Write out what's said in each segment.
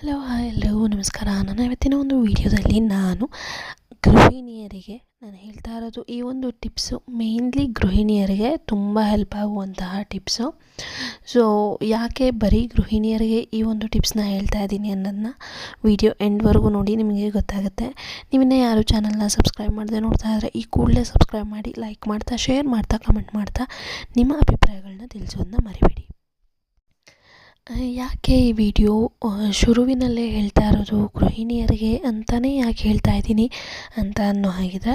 Hello hi ಎಲ್ಲರಿಗೂ ನಮಸ್ಕಾರ. ನಾನು ಇವತ್ತಿನ ಒಂದು ವಿಡಿಯೋದಲ್ಲಿ ನಾನು ಗೃಹಿಣಿಯರಿಗೆ, ನಾನು ಹೇಳ್ತಾ ಇರೋದು ಈ ಒಂದು ಟಿಪ್ಸು ಮೇಯ್ನ್ಲಿ ಗೃಹಿಣಿಯರಿಗೆ ತುಂಬ ಹೆಲ್ಪ್ ಆಗುವಂತಹ ಟಿಪ್ಸು. ಸೊ ಯಾಕೆ ಬರೀ ಗೃಹಿಣಿಯರಿಗೆ ಈ ಒಂದು ಟಿಪ್ಸ್ನ ಹೇಳ್ತಾ ಇದ್ದೀನಿ ಅನ್ನೋದನ್ನ ವಿಡಿಯೋ ಎಂಡ್ವರೆಗೂ ನೋಡಿ, ನಿಮಗೆ ಗೊತ್ತಾಗುತ್ತೆ. ನೀವಿನ್ನ ಯಾರು ಚಾನಲ್ನ ಸಬ್ಸ್ಕ್ರೈಬ್ ಮಾಡದೆ ನೋಡ್ತಾ ಇದ್ದರೆ ಈ ಕೂಡಲೇ ಸಬ್ಸ್ಕ್ರೈಬ್ ಮಾಡಿ ಲೈಕ್ ಮಾಡ್ತಾ ಶೇರ್ ಮಾಡ್ತಾ ಕಮೆಂಟ್ ಮಾಡ್ತಾ ನಿಮ್ಮ ಅಭಿಪ್ರಾಯಗಳನ್ನ ತಿಳಿಸೋದನ್ನ ಮರಿಬೇಡಿ. ಯಾಕೆ ಈ ವಿಡಿಯೋ ಶುರುವಿನಲ್ಲೇ ಹೇಳ್ತಾ ಇರೋದು ಗೃಹಿಣಿಯರಿಗೆ ಅಂತಲೇ ಯಾಕೆ ಹೇಳ್ತಾ ಇದ್ದೀನಿ ಅಂತ ಅನ್ನೋ ಹಾಗಿದೆ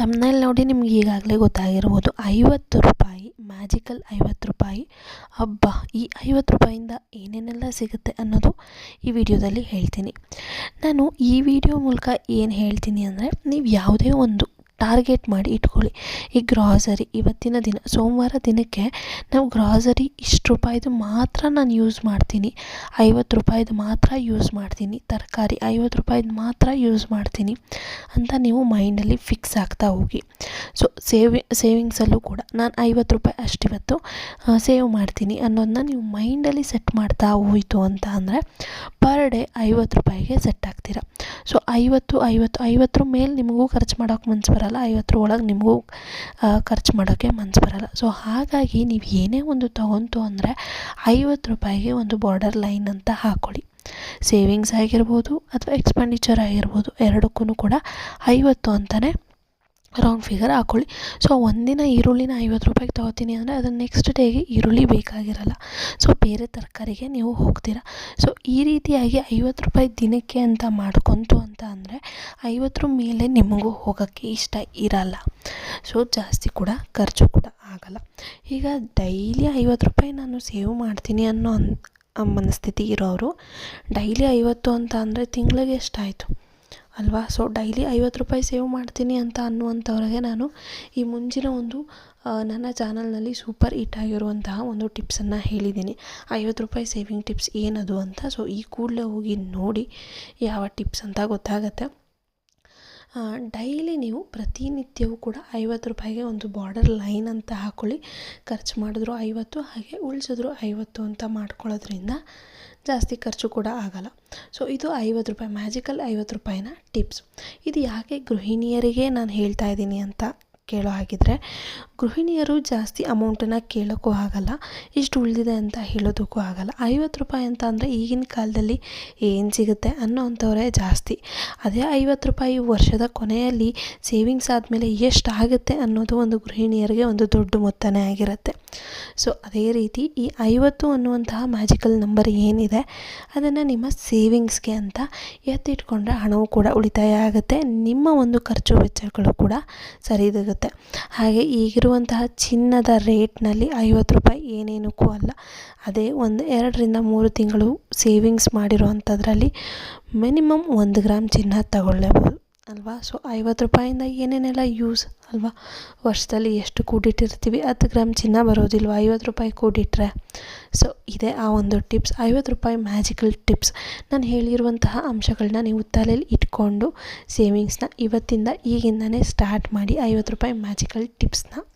ತಮ್ಮನಲ್ಲಿ ನೋಡಿ ನಿಮ್ಗೆ ಈಗಾಗಲೇ ಗೊತ್ತಾಗಿರ್ಬೋದು. ಐವತ್ತು ರೂಪಾಯಿ ಮ್ಯಾಜಿಕಲ್ ಐವತ್ತು ರೂಪಾಯಿ. ಹಬ್ಬ ಈ ಐವತ್ತು ರೂಪಾಯಿಂದ ಏನೇನೆಲ್ಲ ಸಿಗುತ್ತೆ ಅನ್ನೋದು ಈ ವಿಡಿಯೋದಲ್ಲಿ ಹೇಳ್ತೀನಿ. ನಾನು ಈ ವಿಡಿಯೋ ಮೂಲಕ ಏನು ಹೇಳ್ತೀನಿ ಅಂದರೆ, ನೀವು ಯಾವುದೇ ಒಂದು ಟಾರ್ಗೆಟ್ ಮಾಡಿ ಇಟ್ಕೊಳ್ಳಿ. ಈ ಗ್ರಾಸರಿ ಇವತ್ತಿನ ದಿನ, ಸೋಮವಾರ ದಿನಕ್ಕೆ ನಾವು ಗ್ರಾಸರಿ ಇಷ್ಟು ರೂಪಾಯಿದು ಮಾತ್ರ ನಾನು ಯೂಸ್ ಮಾಡ್ತೀನಿ. ಐವತ್ತು ರೂಪಾಯಿದು ಮಾತ್ರ ಯೂಸ್ ಮಾಡ್ತೀನಿ. ತರಕಾರಿ ಐವತ್ತು ರೂಪಾಯಿದು ಮಾತ್ರ ಯೂಸ್ ಮಾಡ್ತೀನಿ ಅಂತ ನೀವು ಮೈಂಡಲ್ಲಿ ಫಿಕ್ಸ್ ಆಗ್ತಾ ಹೋಗಿ. ಸೊ, ಸೇವಿ, ಸೇವಿಂಗ್ಸಲ್ಲೂ ಕೂಡ ನಾನು ಐವತ್ತು ರೂಪಾಯಿ ಅಷ್ಟಿವತ್ತು ಸೇವ್ ಮಾಡ್ತೀನಿ ಅನ್ನೋದನ್ನ ನೀವು ಮೈಂಡಲ್ಲಿ ಸೆಟ್ ಮಾಡ್ತಾ ಹೋಯಿತು ಅಂತ ಅಂದರೆ ಪರ್ ಡೇ ಐವತ್ತು ರೂಪಾಯಿಗೆ ಸೆಟ್ ಆಗ್ತೀರ. ಸೊ, ಐವತ್ತು ಐವತ್ತು, ಐವತ್ತರ ಮೇಲೆ ನಿಮಗೂ ಖರ್ಚು ಮಾಡೋಕೆ ಮನ್ಸು ಬರಲ್ಲ. ಐವತ್ತರ ಒಳಗೆ ನಿಮಗೂ ಖರ್ಚು ಮಾಡೋಕ್ಕೆ ಮನ್ಸು ಬರಲ್ಲ. ಸೊ ಹಾಗಾಗಿ ನೀವು ಏನೇ ಒಂದು ತೊಗೊಂತು ಅಂದರೆ ಐವತ್ತು ರೂಪಾಯಿಗೆ ಒಂದು ಬಾರ್ಡರ್ ಲೈನ್ ಅಂತ ಹಾಕ್ಕೊಳ್ಳಿ ಸೇವಿಂಗ್ಸ್ ಆಗಿರ್ಬೋದು ಅಥವಾ ಎಕ್ಸ್ಪೆಂಡಿಚರ್ ಆಗಿರ್ಬೋದು ಎರಡಕ್ಕೂ ಕೂಡ ಐವತ್ತು ಅಂತಲೇ ರೌಂಡ್ ಫಿಗರ್ ಹಾಕ್ಕೊಳ್ಳಿ ಸೊ ಒಂದಿನ ಈರುಳ್ಳಿನ ಐವತ್ತು ರೂಪಾಯಿಗೆ ತೊಗೋತೀನಿ ಅಂದರೆ ಅದನ್ನು ನೆಕ್ಸ್ಟ್ ಡೇಗೆ ಈರುಳ್ಳಿ ಬೇಕಾಗಿರಲ್ಲ. ಸೊ ಬೇರೆ ತರಕಾರಿಗೆ ನೀವು ಹೋಗ್ತೀರಾ. ಸೊ ಈ ರೀತಿಯಾಗಿ ಐವತ್ತು ರೂಪಾಯಿ ದಿನಕ್ಕೆ ಅಂತ ಮಾಡ್ಕೊತು ಅಂತ ಅಂದರೆ ಐವತ್ತರ ಮೇಲೆ ನಿಮಗೂ ಹೋಗೋಕ್ಕೆ ಇಷ್ಟ ಇರಲ್ಲ. ಸೊ ಜಾಸ್ತಿ ಕೂಡ, ಖರ್ಚು ಕೂಡ ಆಗಲ್ಲ. ಈಗ ಡೈಲಿ ಐವತ್ತು ರೂಪಾಯಿ ನಾನು ಸೇವ್ ಮಾಡ್ತೀನಿ ಅನ್ನೋ ಮನಸ್ಥಿತಿ ಇರೋರು, ಡೈಲಿ ಐವತ್ತು ಅಂತ ಅಂದರೆ ತಿಂಗಳಿಗೆ ಎಷ್ಟಾಯಿತು? ಅಲ್ವಾ? ಸೊ ಡೈಲಿ ಐವತ್ತು ರೂಪಾಯಿ ಸೇವ್ ಮಾಡ್ತೀನಿ ಅಂತ ಅನ್ನುವಂಥವ್ರಿಗೆ ನಾನು ಈ ಮುಂಚಿನ ಒಂದು ನನ್ನ ಚಾನಲ್ನಲ್ಲಿ ಸೂಪರ್ ಹಿಟ್ ಆಗಿರುವಂತಹ ಒಂದು ಟಿಪ್ಸನ್ನು ಹೇಳಿದ್ದೀನಿ. ಐವತ್ತು ರೂಪಾಯಿ ಸೇವಿಂಗ್ ಟಿಪ್ಸ್ ಏನದು ಅಂತ? ಸೊ ಈ ಕೂಡಲೇ ಹೋಗಿ ನೋಡಿ ಯಾವ ಟಿಪ್ಸ್ ಅಂತ ಗೊತ್ತಾಗತ್ತೆ. ಡೈಲಿ ನೀವು ಪ್ರತಿನಿತ್ಯವೂ ಕೂಡ ಐವತ್ತು ರೂಪಾಯಿಗೆ ಒಂದು ಬಾರ್ಡರ್ ಲೈನ್ ಅಂತ ಹಾಕ್ಕೊಳ್ಳಿ ಖರ್ಚು ಮಾಡಿದ್ರು ಐವತ್ತು, ಹಾಗೆ ಉಳಿಸಿದ್ರು ಐವತ್ತು ಅಂತ ಮಾಡ್ಕೊಳ್ಳೋದ್ರಿಂದ ಜಾಸ್ತಿ ಖರ್ಚು ಕೂಡ ಆಗಲ್ಲ. ಸೊ ಇದು ಐವತ್ತು ರೂಪಾಯಿ, ಮ್ಯಾಜಿಕಲ್ ಐವತ್ತು ರೂಪಾಯಿನ ಟಿಪ್ಸ್. ಇದು ಯಾಕೆ ಗೃಹಿಣಿಯರಿಗೆ ನಾನು ಹೇಳ್ತಾ ಇದ್ದೀನಿ ಅಂತ ಕೇಳೋ ಹಾಗಿದ್ರೆ ಗೃಹಿಣಿಯರು ಜಾಸ್ತಿ ಅಮೌಂಟನ್ನು ಕೇಳೋಕ್ಕೂ ಆಗಲ್ಲ, ಇಷ್ಟು ಉಳಿದಿದೆ ಅಂತ ಹೇಳೋದಕ್ಕೂ ಆಗಲ್ಲ. ಐವತ್ತು ರೂಪಾಯಿ ಅಂತ ಅಂದರೆ ಈಗಿನ ಕಾಲದಲ್ಲಿ ಏನು ಸಿಗುತ್ತೆ ಅನ್ನೋ ಅಂಥವರೇ ಜಾಸ್ತಿ. ಅದೇ ಐವತ್ತು ರೂಪಾಯಿ ವರ್ಷದ ಕೊನೆಯಲ್ಲಿ ಸೇವಿಂಗ್ಸ್ ಆದಮೇಲೆ ಎಷ್ಟು ಆಗುತ್ತೆ ಅನ್ನೋದು ಒಂದು ಗೃಹಿಣಿಯರಿಗೆ ಒಂದು ದೊಡ್ಡ ಮೊತ್ತನೇ ಆಗಿರುತ್ತೆ. ಸೊ ಅದೇ ರೀತಿ ಈ ಐವತ್ತು ಅನ್ನುವಂತಹ ಮ್ಯಾಜಿಕಲ್ ನಂಬರ್ ಏನಿದೆ, ಅದನ್ನು ನಿಮ್ಮ ಸೇವಿಂಗ್ಸ್ಗೆ ಅಂತ ಎತ್ತಿಟ್ಕೊಂಡ್ರೆ ಹಣವು ಕೂಡ ಉಳಿತಾಯ ಆಗುತ್ತೆ, ನಿಮ್ಮ ಒಂದು ಖರ್ಚು ವೆಚ್ಚಗಳು ಕೂಡ ಸರಿದಾಗುತ್ತೆ ಹಾಗೆ ಈಗಿರುವಂತಹ ಚಿನ್ನದ ರೇಟ್ನಲ್ಲಿ ಐವತ್ತು ರೂಪಾಯಿ ಏನೇನಕ್ಕೂ ಅಲ್ಲ. ಅದೇ ಒಂದು ಎರಡರಿಂದ ಮೂರು ತಿಂಗಳು ಸೇವಿಂಗ್ಸ್ ಮಾಡಿರುವಂಥದ್ರಲ್ಲಿ ಮಿನಿಮಮ್ ಒಂದು ಗ್ರಾಮ್ ಚಿನ್ನ ತಗೊಳ್ಳೇಬೋದು ಅಲ್ವಾ? ಸೊ, ಐವತ್ತು ರೂಪಾಯಿಂದ ಏನೇನೆಲ್ಲ ಯೂಸ್ ಅಲ್ವಾ? ವರ್ಷದಲ್ಲಿ ಎಷ್ಟು ಕೂಡಿಟ್ಟಿರ್ತೀವಿ? ಹತ್ತು ಗ್ರಾಮ್ ಚಿನ್ನ ಬರೋದಿಲ್ವ? ಐವತ್ತು ರೂಪಾಯಿ ಕೂಡಿಟ್ರೆ. ಸೊ, ಇದೇ ಆ ಒಂದು ಟಿಪ್ಸ್. ಐವತ್ತು ರೂಪಾಯಿ ಮ್ಯಾಜಿಕಲ್ ಟಿಪ್ಸ್. ನಾನು ಹೇಳಿರುವಂತಹ ಅಂಶಗಳನ್ನ ನೀವು ತಲೆಯಲ್ಲಿ ಇಟ್ಕೊಂಡು ಸೇವಿಂಗ್ಸ್ನ ಇವತ್ತಿಂದ ಈಗಿಂದನೇ ಸ್ಟಾರ್ಟ್ ಮಾಡಿ ಐವತ್ತು ರೂಪಾಯಿ ಮ್ಯಾಜಿಕಲ್ ಟಿಪ್ಸ್ನ